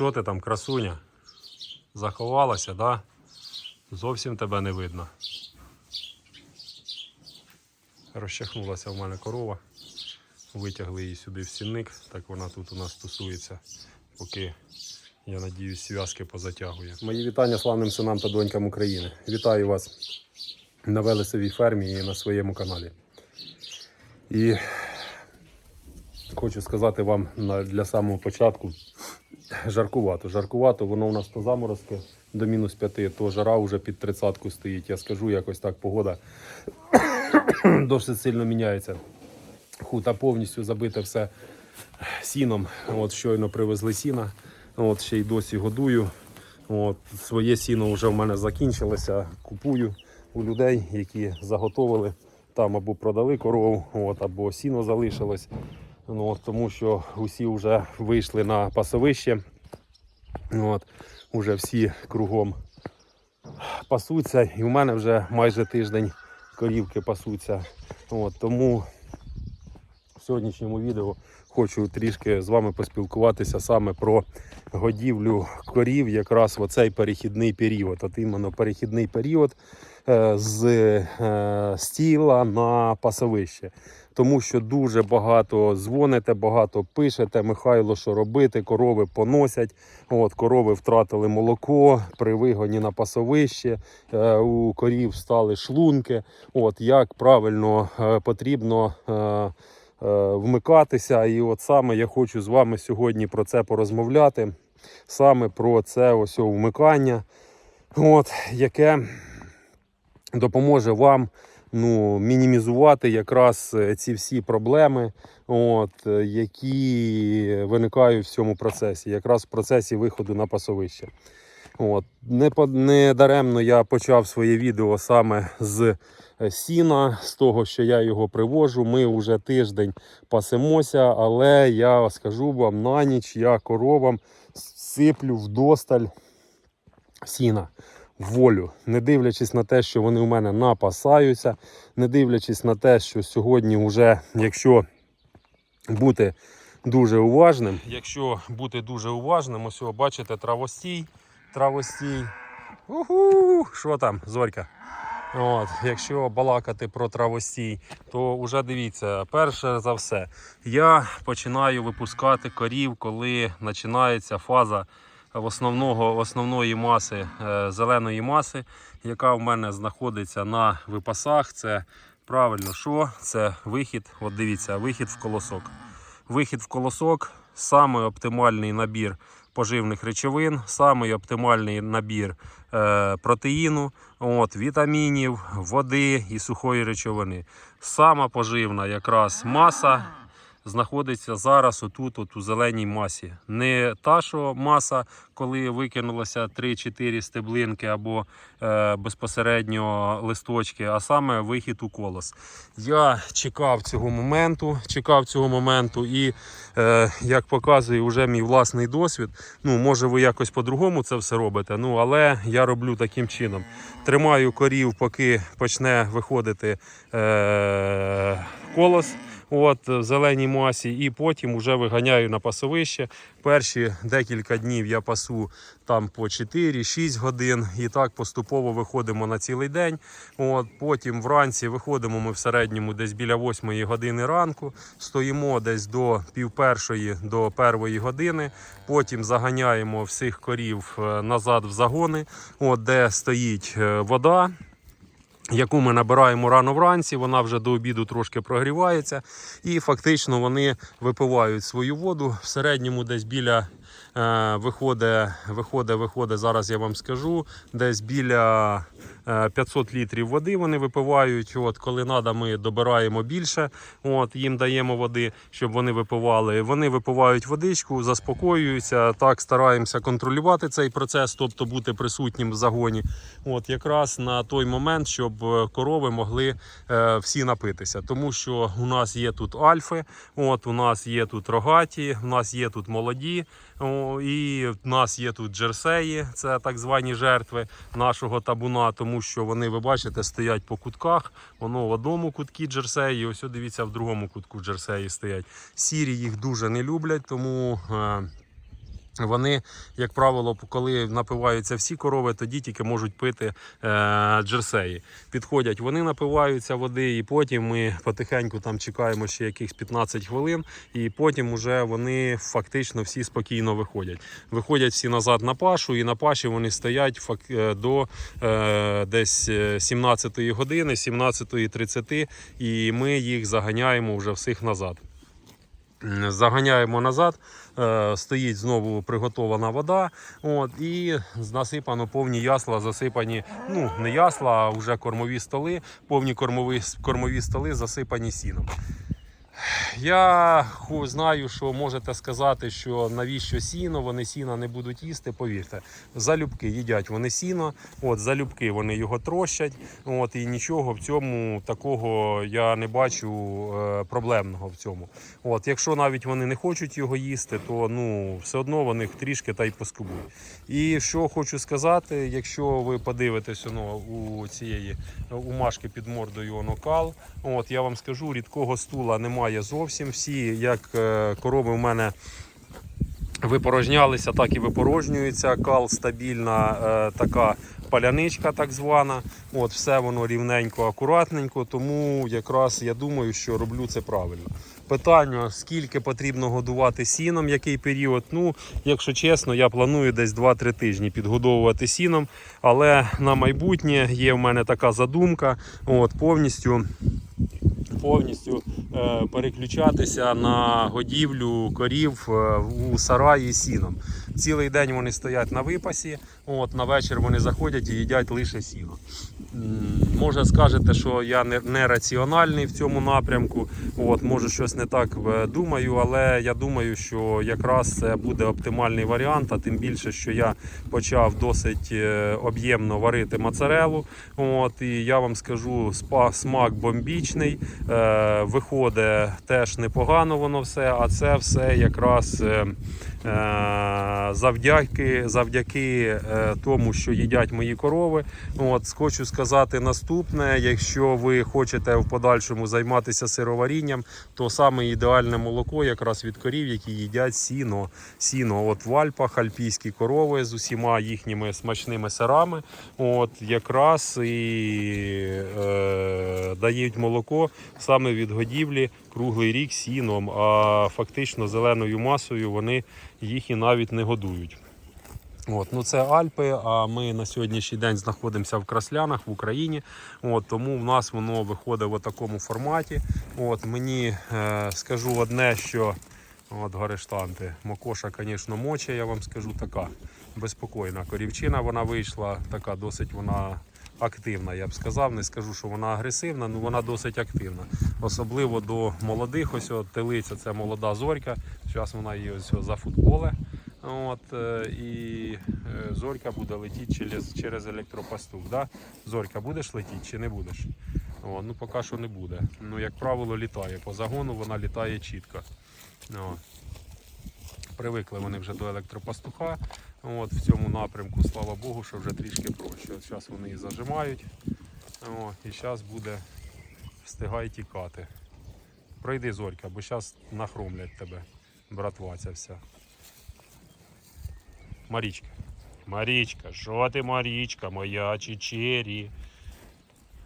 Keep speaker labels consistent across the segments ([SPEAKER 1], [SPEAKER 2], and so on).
[SPEAKER 1] Що ти там, красуня? Заховалася, да? Зовсім тебе не видно. Розчахнулася в мене корова. Витягли її сюди в сінник, так вона тут у нас тусується, поки, я надіюсь, зв'язки позатягує. Мої вітання славним синам та донькам України. Вітаю вас на Велесовій фермі і на своєму каналі. І хочу сказати вам для самого початку, жаркувато. Жаркувато, воно у нас то заморозки до мінус 5, то жара вже під тридцятку стоїть. Я скажу, якось так погода досить сильно міняється. Хута повністю забите все сіном. От щойно привезли сіна. От ще й досі годую. От, своє сіно вже в мене закінчилося. Купую у людей, які заготовили там або продали корову, от, або сіно залишилось. Ну, тому що усі вже вийшли на пасовище. От, уже всі кругом пасуться, і в мене вже майже тиждень корівки пасуться. От, тому в сьогоднішньому відео хочу трішки з вами поспілкуватися саме про годівлю корів якраз в оцей перехідний період. От іменно перехідний період е, з е, стіла на пасовище. Тому що дуже багато дзвоните, багато пишете, Михайло, що робити, корови поносять. От, корови втратили молоко при вигоні на пасовище, е, у корів стали шлунки. От, як правильно потрібно вмикатися. І от саме я хочу з вами сьогодні про це порозмовляти. Саме про це ось вмикання, от, яке допоможе вам ну, мінімізувати якраз е, ці всі проблеми, от, е, які виникають в цьому процесі, якраз в процесі виходу на пасовище. От. Не, не даремно я почав своє відео саме з е, сіна, з того, що я його привожу. Ми вже тиждень пасемося, але я скажу вам на ніч я коровам сиплю вдосталь сіна волю, не дивлячись на те, що вони у мене напасаються, не дивлячись на те, що сьогодні вже, якщо бути дуже уважним, якщо бути дуже уважним, ось бачите, травостій, травостій. Уху, що там, зорька? От, якщо балакати про травостій, то вже дивіться, перше за все, я починаю випускати корів, коли починається фаза основного, основної маси е, зеленої маси, яка в мене знаходиться на випасах. Це правильно, що? Це вихід. От дивіться, вихід в колосок. Вихід в колосок самий оптимальний набір поживних речовин, самий оптимальний набір е, протеїну, от, вітамінів, води і сухої речовини. Сама поживна якраз маса знаходиться зараз отут, от у зеленій масі. Не та, що маса, коли викинулося 3-4 стеблинки або е, безпосередньо листочки, а саме вихід у колос. Я чекав цього моменту, чекав цього моменту, і е, як показує вже мій власний досвід, ну може ви якось по-другому це все робите. Ну але я роблю таким чином. Тримаю корів, поки почне виходити е, колос. От в зеленій масі, і потім вже виганяю на пасовище. Перші декілька днів я пасу там по 4-6 годин, і так поступово виходимо на цілий день. От потім вранці виходимо ми в середньому десь біля 8 години ранку, стоїмо десь до пів першої до першої години. Потім заганяємо всіх корів е, назад в загони, от де стоїть е, вода яку ми набираємо рано вранці, вона вже до обіду трошки прогрівається, і фактично вони випивають свою воду. В середньому десь біля е, виходить, виходить, виходить, зараз я вам скажу, десь біля 500 літрів води вони випивають. От, коли треба, ми добираємо більше, от, їм даємо води, щоб вони випивали. Вони випивають водичку, заспокоюються. Так стараємося контролювати цей процес, тобто бути присутнім в загоні. От якраз на той момент, щоб е, корови могли е, всі напитися. Тому що у нас є тут альфи, от у нас є тут рогаті, у нас є тут молоді, о, і в нас є тут джерсеї, це так звані жертви нашого табуна, тому що вони, ви бачите, стоять по кутках. Воно в одному кутку джерсеї, ось дивіться, в другому кутку джерсеї стоять. Сірі їх дуже не люблять, тому. Е, Вони, як правило, коли напиваються всі корови, тоді тільки можуть пити е, джерсеї. Підходять, вони напиваються води, і потім ми потихеньку там чекаємо ще якихось 15 хвилин, і потім вже вони фактично всі спокійно виходять. Виходять всі назад на пашу, і на паші вони стоять е, до е, десь е, 17-ї години, 17.30, і ми їх заганяємо вже всіх назад. Заганяємо назад, е, стоїть знову приготована вода. От, і насипано повні ясла, засипані, ну не ясла, а вже кормові столи, повні кормові, кормові столи засипані сіном. Я знаю, що можете сказати, що навіщо сіно, вони сіна не будуть їсти. Повірте, залюбки їдять вони сіно, от залюбки вони його трощать. От і нічого в цьому такого я не бачу е, проблемного в цьому. От, якщо навіть вони не хочуть його їсти, то ну все одно вони трішки та й поскубують. І що хочу сказати, якщо ви подивитесь ну, у цієї у Машки під мордою воно от я вам скажу, рідкого стула немає зовсім. Всі, як е, корови в мене випорожнялися, так і випорожнюються. Кал стабільна е, така паляничка, так звана. От все воно рівненько, акуратненько. Тому якраз я думаю, що роблю це правильно. Питання, скільки потрібно годувати сіном, який період. Ну, якщо чесно, я планую десь 2-3 тижні підгодовувати сіном. Але на майбутнє є в мене така задумка. От, повністю повністю е, переключатися на годівлю корів е, у сараї сіном. Цілий день вони стоять на випасі, от на вечір вони заходять і їдять лише сіно. Може скажете, що я не, раціональний в цьому напрямку. От, може щось не так е, думаю, але я думаю, що якраз це буде оптимальний варіант, а тим більше, що я почав досить об'ємно варити моцарелу. От, і я вам скажу, смак бомбічний. Е, виходить теж непогано воно все, а це все якраз. Е, Е, завдяки, завдяки тому, що їдять мої корови. От, хочу сказати наступне: якщо ви хочете в подальшому займатися сироварінням, то саме ідеальне молоко якраз від корів, які їдять сіно. Сіно от в Альпах, альпійські корови з усіма їхніми смачними сирами. От, якраз і е, дають молоко саме від годівлі круглий рік сіном, а фактично зеленою масою вони їх і навіть не годують. От, ну це Альпи, а ми на сьогоднішній день знаходимося в Краслянах в Україні. От, тому в нас воно виходить в такому форматі. От, мені е, скажу одне, що от горештанти, Мокоша, звісно, моче, я вам скажу така безпокійна. Корівчина вона вийшла, така досить вона активна, я б сказав. Не скажу, що вона агресивна, але вона досить активна. Особливо до молодих, ось телиця, це молода зорька. Зараз вона її ось за футболе. От, е, і е, зорька буде летіти через, через електропастух. Да? Зорька будеш летіти чи не будеш? О, ну поки що не буде. Ну, як правило, літає. По загону вона літає чітко. О. Привикли вони вже до електропастуха. От, в цьому напрямку, слава Богу, що вже трішки проще. От зараз вони її зажимають. О, і зараз буде встигай тікати. Пройди зорька, бо зараз нахромлять тебе, братва ця вся. Марічка. Марічка, що ти, Марічка, моя чечері.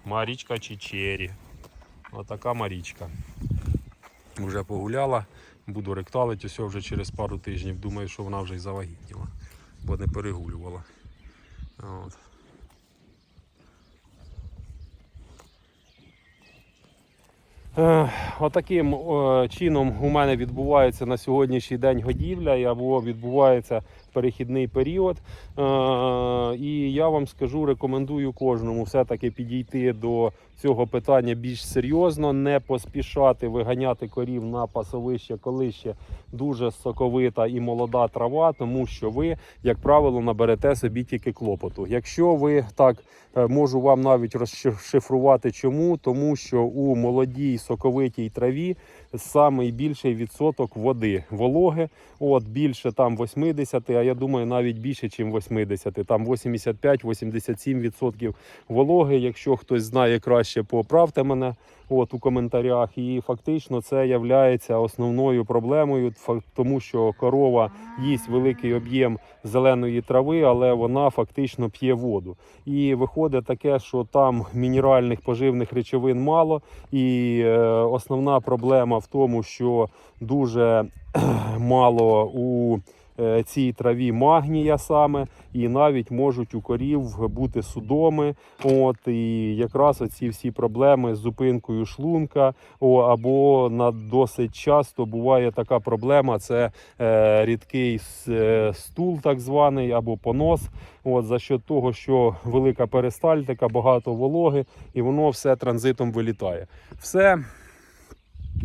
[SPEAKER 1] Марічка чечері. Отака Марічка. Вже погуляла, буду ректалити усе вже через пару тижнів. Думаю, що вона вже й завагітніла, бо не перегулювала. От. Е, Отаким е, чином у мене відбувається на сьогоднішній день годівля, або відбувається перехідний період. Е, І я вам скажу, рекомендую кожному все-таки підійти до цього питання більш серйозно, не поспішати виганяти корів на пасовище, коли ще дуже соковита і молода трава, тому що ви, як правило, наберете собі тільки клопоту. Якщо ви так е, можу вам навіть розшифрувати, чому, тому що у молодій соковитій траві самий більший відсоток води, вологи, от більше там 80, а я думаю, навіть більше, ніж 80, там 85-87% вологи. Якщо хтось знає краще. поправте мене от, у коментарях. І фактично це є основною проблемою, тому що корова їсть великий об'єм зеленої трави, але вона фактично п'є воду. І виходить таке, що там мінеральних поживних речовин мало. І е, основна проблема в тому, що дуже мало у цій траві магнія саме, і навіть можуть у корів бути судоми. От і якраз оці всі проблеми з зупинкою шлунка, о, або на досить часто буває така проблема: це е, рідкий е, стул, так званий, або понос. От за що того, що велика перистальтика, багато вологи, і воно все транзитом вилітає. Все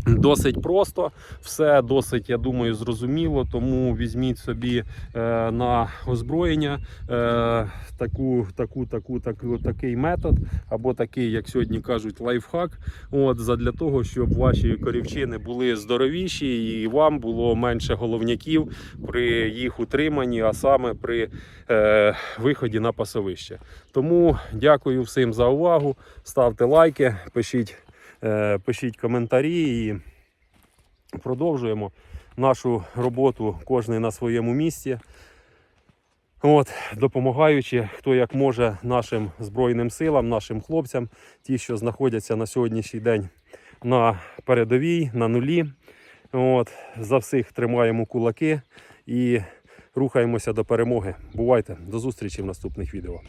[SPEAKER 1] Досить просто, все досить, я думаю, зрозуміло. Тому візьміть собі е, на озброєння е, таку, таку, таку, таку, такий метод, або такий, як сьогодні кажуть, лайфхак. От задля того, щоб ваші корівчини були здоровіші і вам було менше головняків при їх утриманні, а саме при е, виході на пасовище. Тому дякую всім за увагу. Ставте лайки, пишіть. Е, пишіть коментарі і продовжуємо нашу роботу кожен на своєму місці. От, допомагаючи, хто як може нашим Збройним силам, нашим хлопцям, ті, що знаходяться на сьогоднішній день на передовій, на нулі. От, за всіх тримаємо кулаки і рухаємося до перемоги. Бувайте, до зустрічі в наступних відео.